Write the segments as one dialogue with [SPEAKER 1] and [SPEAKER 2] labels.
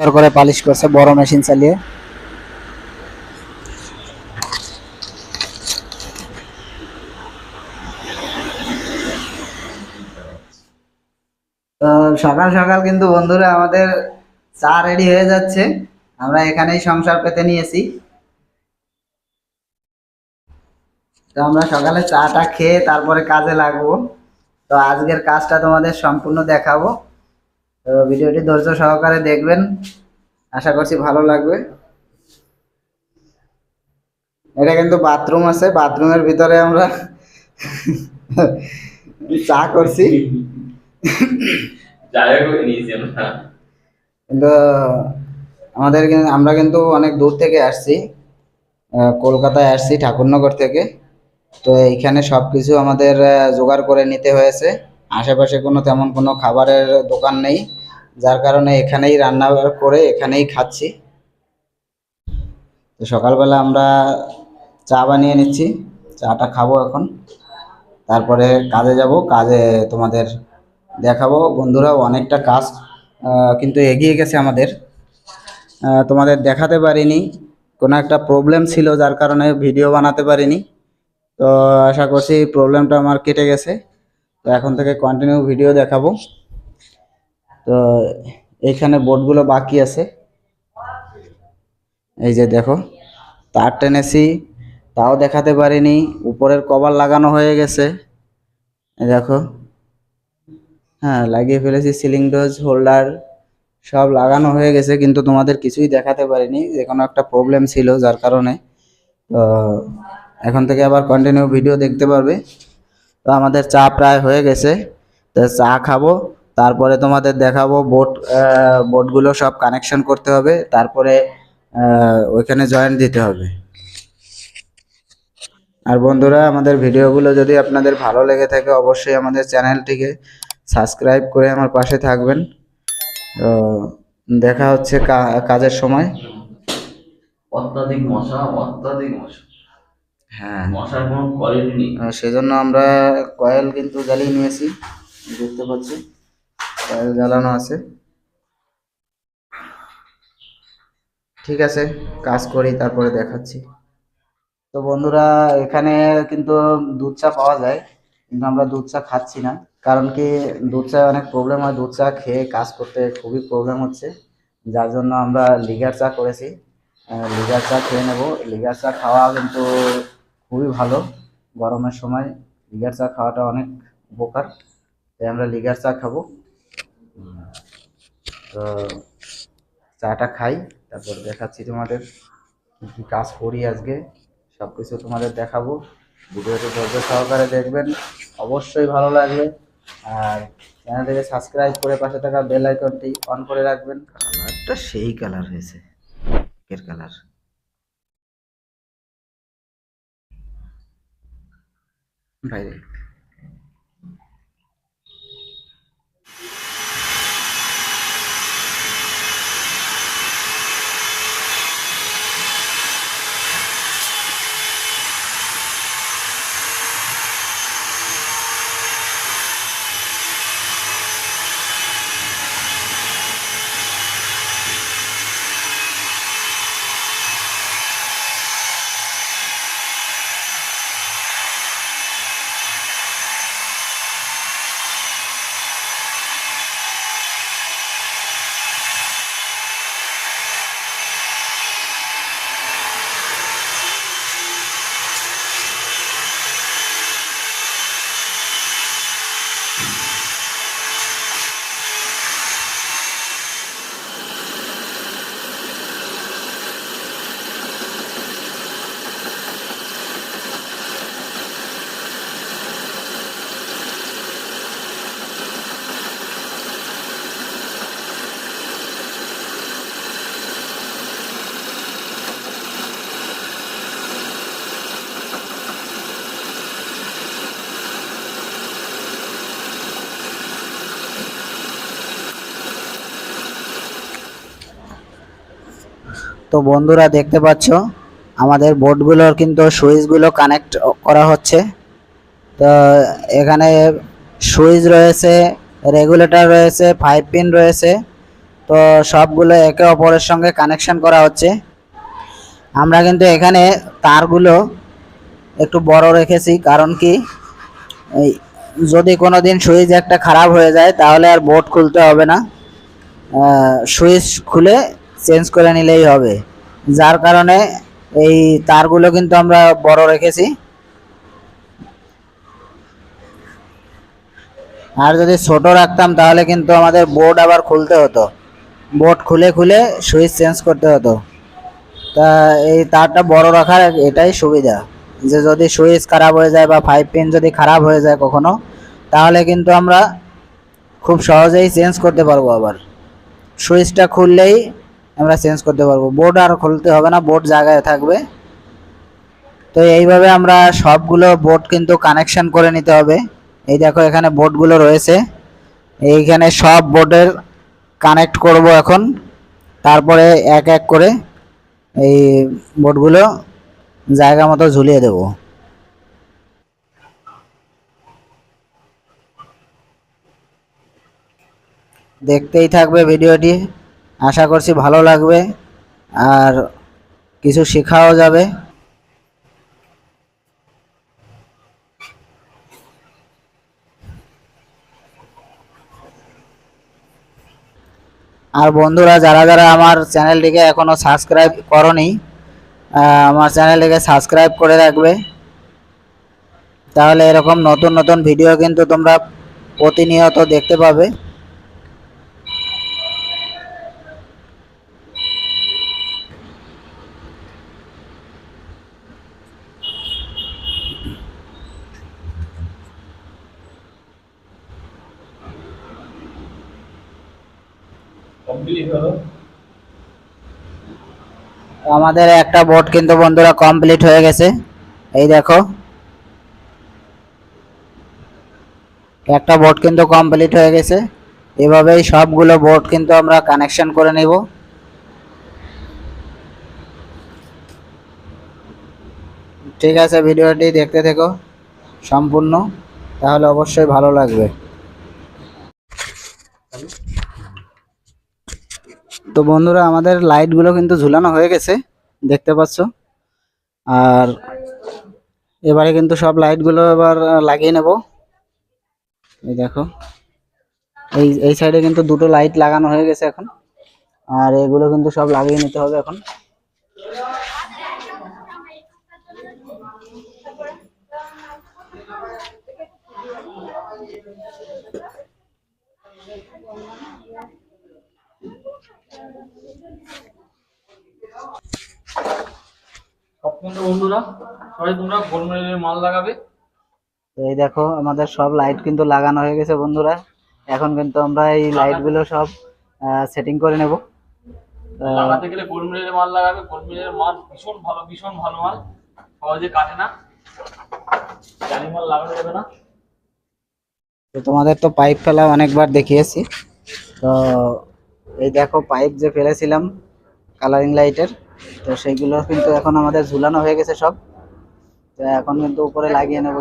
[SPEAKER 1] সুন্দর করে পালিশ করছে, বড় মেশিন চালিয়ে। তো সকাল সকাল কিন্তু বন্ধুরা আমাদের চা রেডি হয়ে যাচ্ছে। আমরা এখানেই সংসার পেতে নিয়েছি। তো আমরা সকালে চাটা খেয়ে তারপরে কাজে লাগবো। তো আজকের কাজটা তোমাদের সম্পূর্ণ দেখাবো। তো ভিডিওটি ধৈর্য সহকারে দেখবেন। আশা করছি ভালো লাগবে। এটা কিন্তু বাথরুম আছে বাথরুমের ভিতরে আমরা চা করছি। কিন্তু আমাদের কিন্তু- আমরা কিন্তু অনেক দূর থেকে আসছি কলকাতায় আসছি ঠাকুরনগর থেকে। তো এইখানে সব কিছু আমাদের জোগাড় করে নিতে হয়েছে। আশেপাশে কোনো তেমন কোনো খাবারের দোকান নেই, যার কারণে এখানেই রান্না করে এখানেই খাচ্ছি। তো সকালবেলা আমরা চা বানিয়ে নিচ্ছি, চাটা খাব এখন। তারপরে কাজে যাব, কাজে তোমাদের দেখাবো। বন্ধুরা অনেকটা কাজ কিন্তু এগিয়ে গেছে আমাদের। তোমাদের দেখাতে পারিনি, কোনো একটা প্রবলেম ছিল, যার কারণে ভিডিও বানাতে পারিনি। তো আশা করছি প্রবলেমটা আমার কেটে গেছে। তো এখন থেকে কন্টিনিউ ভিডিও দেখাবো। তো এখানে বোর্ডগুলো বাকি আছে। এই যে দেখো, তার টেনেছি তাও দেখাতে পারিনি। উপরের কভার লাগানো হয়ে গেছে। দেখো হ্যাঁ লাগিয়ে ফেলেছি সিলিং ডোজ হোল্ডার সব লাগানো হয়ে গেছে, কিন্তু তোমাদের কিছুই দেখাতে পারিনি। যে কোনো একটা প্রবলেম ছিল যার কারণে। তো এখন থেকে আবার কন্টিনিউ ভিডিও দেখতে পারবে। তো আমাদের চা প্রায় হয়ে গেছে। তো চা খাব, তারপরে তোমাদের দেখাবো বোট বোটগুলো সব কানেকশন করতে হবে, তারপরে ওইখানে জয়েন্ট দিতে হবে। আর বন্ধুরা, আমাদের ভিডিওগুলো যদি আপনাদের ভালো লেগে থাকে, অবশ্যই আমাদের চ্যানেলটিকে সাবস্ক্রাইব করে আমার পাশে থাকবেন। দেখা হচ্ছে কাজের সময়।
[SPEAKER 2] অত্যাধিক মশা অত্যাধিক মশা।
[SPEAKER 1] হ্যাঁ।
[SPEAKER 2] মশার কোনো কোয়ালিটি নেই।
[SPEAKER 1] আহ, সেজন্য আমরা কয়েল কিন্তু জ্বালিয়ে নিয়েছি দেখতে পাচ্ছি। কয়েল জ্বালানো আছে। ঠিক আছে কাজ করি তারপরে দেখাচ্ছি। তো বন্ধুরা এখানে কিন্তু দুধ চা পাওয়া যায় কিন্তু আমরা দুধ চা খাচ্ছি না। কারণ কি দুধ চা অনেক প্রবলেম হয় দুধ চা খেয়ে কাজ করতে খুবই প্রবলেম হচ্ছে। যার জন্য আমরা লিগার চা করেছি। লিগার চা খেয়ে নেব। লিগার চা খাওয়া কিন্তু খুবই ভালো। গরমের সময় লিগার চা খাওয়াটা অনেক উপকার। তাই আমরা লিগার চা খাব। তো চাটা খাই, তারপর দেখাচ্ছি তোমাদের কি কাজ করি আজকে। সব কিছু তোমাদের দেখাবো। ভিডিওটি ধৈর্য সহকারে দেখবেন। অবশ্যই ভালো লাগবে। আর চ্যানেলটিকে সাবস্ক্রাইব করে পাশে থাকা বেল আইকনটি অন করে রাখবেন। কালারটা সেই কালার হয়েছে। কের কালার। भाई তো বন্ধুরা দেখতে পাচ্ছ, আমাদের বোর্ডগুলোর কিন্তু সুইচগুলো কানেক্ট করা হচ্ছে। তো এখানে সুইচ রয়েছে রেগুলেটর রয়েছে ফাইভ পিন রয়েছে, তো সবগুলো একে অপরের সঙ্গে কানেকশন করা হচ্ছে। আমরা কিন্তু এখানে তারগুলো একটু বড় রেখেছি, কারণ কি যদি কোনো দিন সুইচ একটা খারাপ হয়ে যায়, তাহলে আর বোর্ড খুলতে হবে না। সুইচ খুলে চেঞ্জ করে নিলেই হবে। যার কারণে এই তারগুলো কিন্তু আমরা বড় রেখেছি। আর যদি ছোট রাখতাম তাহলে কিন্তু আমাদের বোর্ড আবার খুলতে হতো। বোর্ড খুলে খুলে সুইচ চেঞ্জ করতে হতো। তা এই তারটা বড় রাখার এটাই সুবিধা যে যদি সুইচ খারাপ হয়ে যায় বা ফাইভ পিন যদি খারাপ হয়ে যায় কখনো, তাহলে কিন্তু আমরা খুব সহজেই চেঞ্জ করতে পারব আবার। সুইচটা খুললেই আমরা চেঞ্জ করতে পারব। বোর্ড আর খুলতে হবে না বোর্ড জায়গায় থাকবে। তো এইভাবে আমরা সবগুলো বোর্ড কিন্তু কানেকশন করে নিতে হবে। এই দেখো এখানে বোর্ডগুলো রয়েছে। এইখানে সব বোর্ডের কানেক্ট করব এখন। তারপরে এক এক করে এই বোর্ডগুলো জায়গা মতো ঝুলিয়ে দেব। দেখতেই থাকবে ভিডিওটি। আশা করছি ভালো লাগবে আর কিছু শেখাও যাবে। আর বন্ধুরা, যারা যারা আমার চ্যানেলটিকে এখনও সাবস্ক্রাইব করনি আমার চ্যানেলটিকে সাবস্ক্রাইব করে রাখবে। তাহলে এরকম নতুন নতুন ভিডিও কিন্তু তোমরা প্রতিনিয়ত দেখতে পাবে। আমাদের একটা বোর্ড কিন্তু বন্ধুরা কমপ্লিট হয়ে গেছে। এই দেখো। একটা বোর্ড কিন্তু কমপ্লিট হয়ে গেছে। এভাবেই সবগুলো বোর্ড কিন্তু আমরা কানেকশন করে নিব। ঠিক আছে, ভিডিওটি দেখতে থেকো। সম্পূর্ণ। তাহলে অবশ্যই ভালো লাগবে। তো বন্ধুরা, আমাদের লাইটগুলো কিন্তু ঝুলানো হয়ে গেছে, দেখতে পাচ্ছ? আর এবারে কিন্তু সব লাইটগুলো এবার লাগিয়ে নেব। এই দেখো, এই এই সাইডে কিন্তু দুটো লাইট লাগানো হয়ে গেছে এখন। আর এগুলো কিন্তু সব লাগিয়ে নিতে হবে এখন
[SPEAKER 2] সব কিন্তু বন্ধুরা? সবাই তোমরা গোলমেলের মাল লাগাবে।
[SPEAKER 1] এই দেখো আমাদের সব লাইট কিন্তু লাগানো হয়ে গেছে বন্ধুরা। এখন কিন্তু আমরা এই লাইটগুলো সব সেটিং করে নেব।
[SPEAKER 2] লাগাতে গেলে গোলমেলের মাল লাগাবে। গোলমেলের মাল ভীষণ ভালো ভীষণ ভালো মাল। সহজে কাটে না। জালি মাল লাগানো যাবে না।
[SPEAKER 1] তো তোমাদের তো পাইপ ফেলা অনেকবার দেখিয়েছি। তো এই দেখো পাইপ যে ফেলেছিলাম কালারিং লাইটের তো সেইগুলো কিন্তু এখন আমাদের ঝুলানো হয়ে গেছে সব। তো এখন কিন্তু উপরে লাগিয়ে নেব।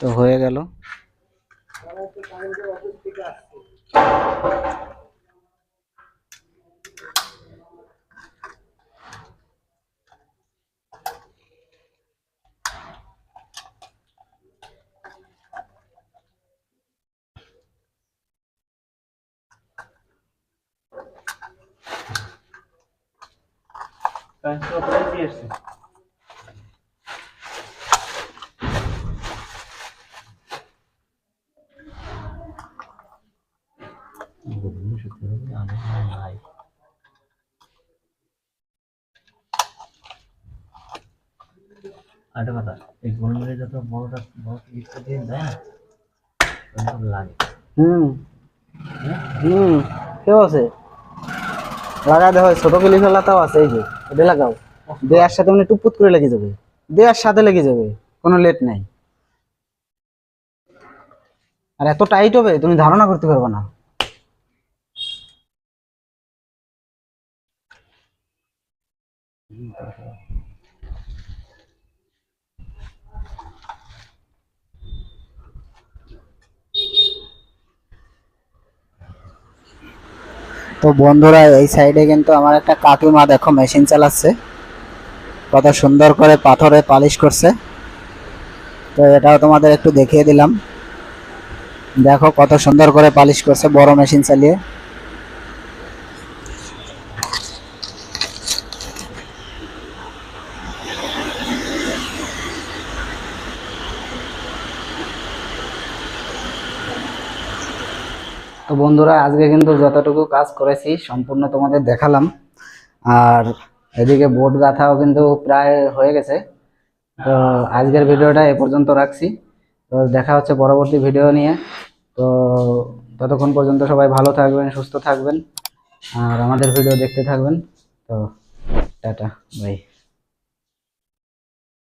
[SPEAKER 1] তো হয়ে গেল।
[SPEAKER 2] ট্রান্সফার করে দিয়ে এসছে
[SPEAKER 3] আরেকটা কথা এই গোলমেলে যত বড়টা বড় পিসটা দিয়ে দেয় না ওরকম লাগে।
[SPEAKER 1] হুম। হুম কেউ আছে? লাগাই দেখো ছোট গলি ফেলাটাও আছে এই যে এটা লাগাও। দেয়ার সাথে মানে টুপুত করে লেগে যাবে। দেয়ার সাথে লেগে যাবে কোনো লেট নাই। আর এত টাইট হবে তুমি ধারণা করতে পারবে না। তো বন্ধুরা, এই সাইডে কিন্তু আমার একটা কাকিমা দেখো, মেশিন চালাচ্ছে। কত সুন্দর করে পাথরে পালিশ করছে। তো এটাও তোমাদের একটু দেখিয়ে দিলাম। দেখো কত সুন্দর করে পালিশ করছে বড় মেশিন চালিয়ে তো বন্ধুরা, আজকে কিন্তু যতটুকু কাজ করেছি সম্পূর্ণ তোমাদের দেখালাম। আর এদিকে বোর্ড গাঁথাও কিন্তু প্রায় হয়ে গেছে। তো আজকের ভিডিওটা এ পর্যন্ত রাখছি। তো দেখা হচ্ছে পরবর্তী ভিডিও নিয়ে। তো ততক্ষণ পর্যন্ত সবাই ভালো থাকবেন, সুস্থ থাকবেন। আর আমাদের ভিডিও দেখতে থাকবেন। তো টাটা, বাই।